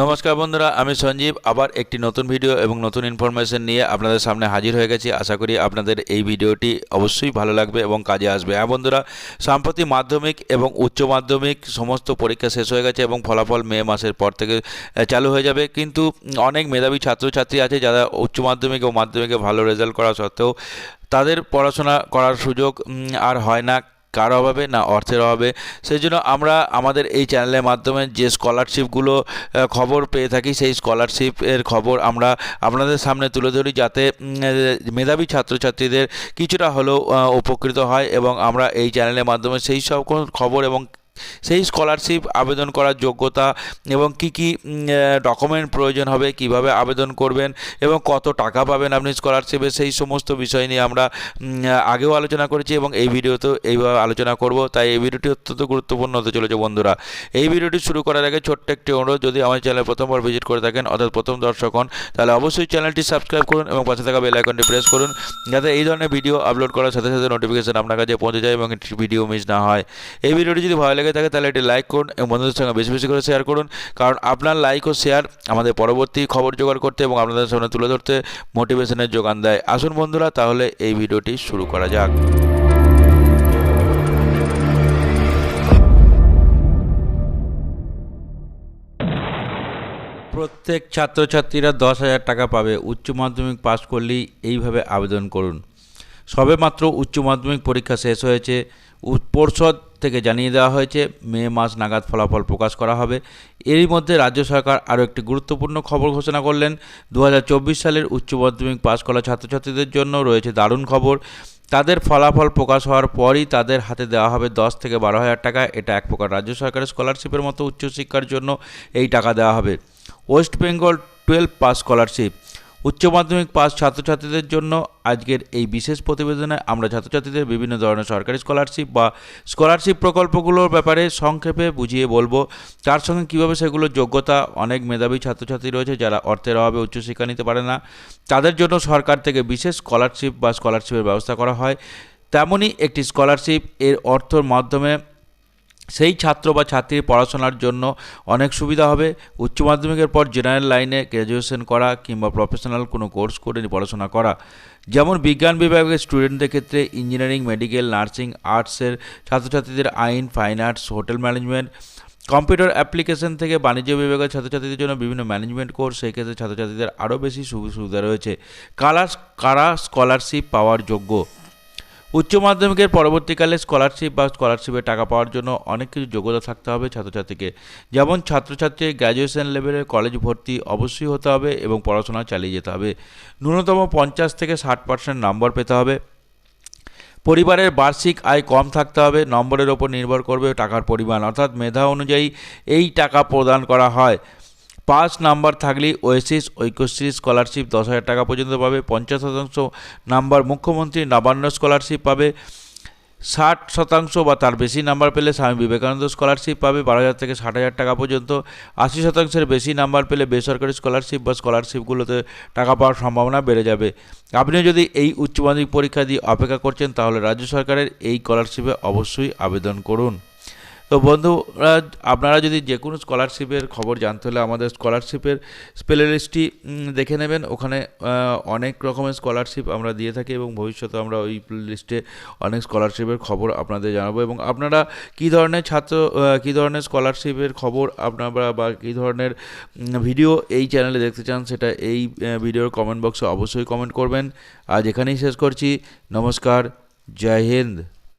নমস্কার বন্ধুরা, আমি সঞ্জীব। আবার একটি নতুন ভিডিও এবং নতুন ইনফরমেশন নিয়ে আপনাদের সামনে হাজির হয়ে গেছি। আশা করি আপনাদের এই ভিডিওটি অবশ্যই ভালো লাগবে এবং কাজে আসবে। হ্যাঁ বন্ধুরা, সাম্প্রতিক মাধ্যমিক এবং উচ্চ মাধ্যমিক সমস্ত পরীক্ষা শেষ হয়ে গেছে এবং ফলাফল মে মাসের পর থেকে চালু হয়ে যাবে। কিন্তু অনেক মেধাবী ছাত্রছাত্রী আছে যারা উচ্চ মাধ্যমিক ও মাধ্যমিকে ভালো রেজাল্ট করা সত্ত্বেও তাদের পড়াশোনা করার সুযোগ আর হয় না। কার অভাবে না অর্থের অভাবে। সেই জন্য আমরা আমাদের এই চ্যানেলের মাধ্যমে যে স্কলারশিপগুলো খবর পেয়ে থাকি, সেই স্কলারশিপের খবর আমরা আপনাদের সামনে তুলে ধরি যাতে মেধাবী ছাত্রছাত্রীদের কিছুটা হলেও উপকৃত হয় এবং আমরা এই চ্যানেলের মাধ্যমে সেই সব খবর এবং সেই স্কলারশিপ আবেদন করার যোগ্যতা এবং কি কি ডকুমেন্ট প্রয়োজন হবে, কীভাবে আবেদন করবেন এবং কত টাকা পাবেন আপনি স্কলারশিপে সেই সমস্ত বিষয় নিয়ে আমরা আগেও আলোচনা করেছি এবং এই ভিডিওতেও এইভাবে আলোচনা করব। তাই এই ভিডিওটি অত্যন্ত গুরুত্বপূর্ণ হতে চলেছে বন্ধুরা। এই ভিডিওটি শুরু করার আগে ছোট্ট একটি অনুরোধ, যদি আমার চ্যানেল প্রথমবার ভিজিট করে থাকেন, অর্থাৎ প্রথম দর্শক হন, তাহলে অবশ্যই চ্যানেলটি সাবস্ক্রাইব করুন এবং পাশে থাকা বেল আইকনটি প্রেস করুন, যাতে এই ধরনের ভিডিও আপলোড করার সাথে সাথে নোটিফিকেশন আপনার কাছে পৌঁছে যায় এবং ভিডিও মিস না হয়। এই ভিডিওটি যদি ভালো লেগে থাকে, তাহলে এটি লাইক করুন এবং বন্ধুদের সঙ্গে বেশি বেশি করে শেয়ার করুন। কারণ আপনার লাইক ও শেয়ার আমাদের পরবর্তী খবর জোগাড় করতে এবং আপনাদের সামনে তুলে ধরতে মোটিভেশনের যোগান দেয়। আসুন বন্ধুরা, তাহলে এই ভিডিওটি শুরু করা যাক। প্রত্যেক ছাত্রছাত্রীরা দশ হাজার টাকা পাবে। উচ্চ মাধ্যমিক পাশ করলেই এইভাবে আবেদন করুন। সবেমাত্র উচ্চ মাধ্যমিক পরীক্ষা শেষ হয়েছে। পর্ষদ থেকে জানিয়ে দেওয়া হয়েছে, মে মাস নাগাদ ফলাফল প্রকাশ করা হবে। এরই মধ্যে রাজ্য সরকার আরও একটি গুরুত্বপূর্ণ খবর ঘোষণা করলেন। দু হাজার চব্বিশ সালের উচ্চ মাধ্যমিক পাশ করা ছাত্রছাত্রীদের জন্য রয়েছে দারুণ খবর। তাদের ফলাফল প্রকাশ হওয়ার পরই তাদের হাতে দেওয়া হবে দশ থেকে বারো হাজার টাকা। এটা এক প্রকার রাজ্য সরকারের স্কলারশিপের মতো উচ্চশিক্ষার জন্য এই টাকা দেওয়া হবে। West Bengal twelve pass scholarship. উচ্চ মাধ্যমিক পাস ছাত্রছাত্রীদের জন্য আজকের এই বিশেষ প্রতিবেদনে আমরা ছাত্রছাত্রীদের বিভিন্ন ধরনের সরকারি স্কলারশিপ বা স্কলারশিপ প্রকল্পগুলোর ব্যাপারে সংক্ষেপে বুঝিয়ে বলব। তার সঙ্গে কীভাবে সেগুলোর যোগ্যতা অনেক মেধাবী ছাত্রছাত্রী রয়েছে যারা অর্থের অভাবে উচ্চশিক্ষা নিতে পারে না, তাদের জন্য সরকার থেকে বিশেষ স্কলারশিপ বা স্কলারশিপের ব্যবস্থা করা হয়। তেমনই একটি স্কলারশিপ এর অর্থর মাধ্যমে সেই ছাত্র বা ছাত্রীর পড়াশোনার জন্য অনেক সুবিধা হবে। উচ্চ মাধ্যমিকের পর জেনারেল লাইনে গ্র্যাজুয়েশন করা কিংবা প্রফেশনাল কোনো কোর্স করে পড়াশোনা করা। যেমন বিজ্ঞান বিভাগের স্টুডেন্টদের ক্ষেত্রে ইঞ্জিনিয়ারিং মেডিকেল নার্সিং আর্টসের ছাত্রছাত্রীদের আইন fine arts hotel management computer application থেকে বাণিজ্য বিভাগের ছাত্রছাত্রীদের জন্য বিভিন্ন ম্যানেজমেন্ট কোর্স সেই ক্ষেত্রে ছাত্রছাত্রীদের আরও বেশি সুবি- সুবিধা রয়েছে। কারা কারা স্কলারশিপ পাওয়ার যোগ্য। উচ্চ মাধ্যমিকের পরবর্তীকালে স্কলারশিপ বা স্কলারশিপের টাকা পাওয়ার জন্য অনেক কিছু যোগ্যতা থাকতে হবে ছাত্রছাত্রীকে। যেমন ছাত্রছাত্রী গ্র্যাজুয়েশন লেভেলের কলেজ ভর্তি অবশ্যই হতে হবে এবং পড়াশোনা চালিয়ে যেতে হবে। ন্যূনতম পঞ্চাশ থেকে ষাট পার্সেন্ট নম্বর পেতে হবে। পরিবারের বার্ষিক আয় কম থাকতে হবে, নম্বরের ওপর নির্ভর করবে টাকার পরিমাণ। অর্থাৎ মেধা অনুযায়ী এই টাকা প্রদান করা হয়। পাঁচ নাম্বার থাকলেই ওয়েসিস ঐক্যশ্রী স্কলারশিপ দশ হাজার টাকা পর্যন্ত পাবে, পঞ্চাশ শতাংশ নাম্বার মুখ্যমন্ত্রী নবান্ন স্কলারশিপ পাবে, ষাট শতাংশ বা তার বেশি নাম্বার পেলে স্বামী বিবেকানন্দ স্কলারশিপ পাবে, বারো হাজার থেকে ষাট হাজার টাকা পর্যন্ত, আশি শতাংশের বেশি নাম্বার পেলে বেসরকারি স্কলারশিপ বা স্কলারশিপগুলোতে টাকা পাওয়ার সম্ভাবনা বেড়ে যাবে। আপনি যদি এই উচ্চ মাধ্যমিক পরীক্ষা দিয়ে অপেক্ষা করছেন, তাহলে রাজ্য সরকারের এই স্কলারশিপে অবশ্যই আবেদন করুন। তো বন্ধুরা আপনারা যদি যে কোনো স্কলারশিপের খবর জানতে হলে আমাদের স্কলারশিপের স্পেলে লিস্টটি দেখে নেবেন। ওখানে অনেক রকমের স্কলারশিপ আমরা দিয়ে থাকি এবং ভবিষ্যতে আমরা ওই লিস্টে অনেক স্কলারশিপের খবর আপনাদের জানাব এবং আপনারা কী ধরনের ছাত্র কী ধরনের স্কলারশিপের খবর আপনারা বা কী ধরনের ভিডিও এই চ্যানেলে দেখতে চান সেটা এই ভিডিওর কমেন্ট বক্সে অবশ্যই কমেন্ট করবেন। আজ এখানেই শেষ করছি। নমস্কার। জয় হিন্দ।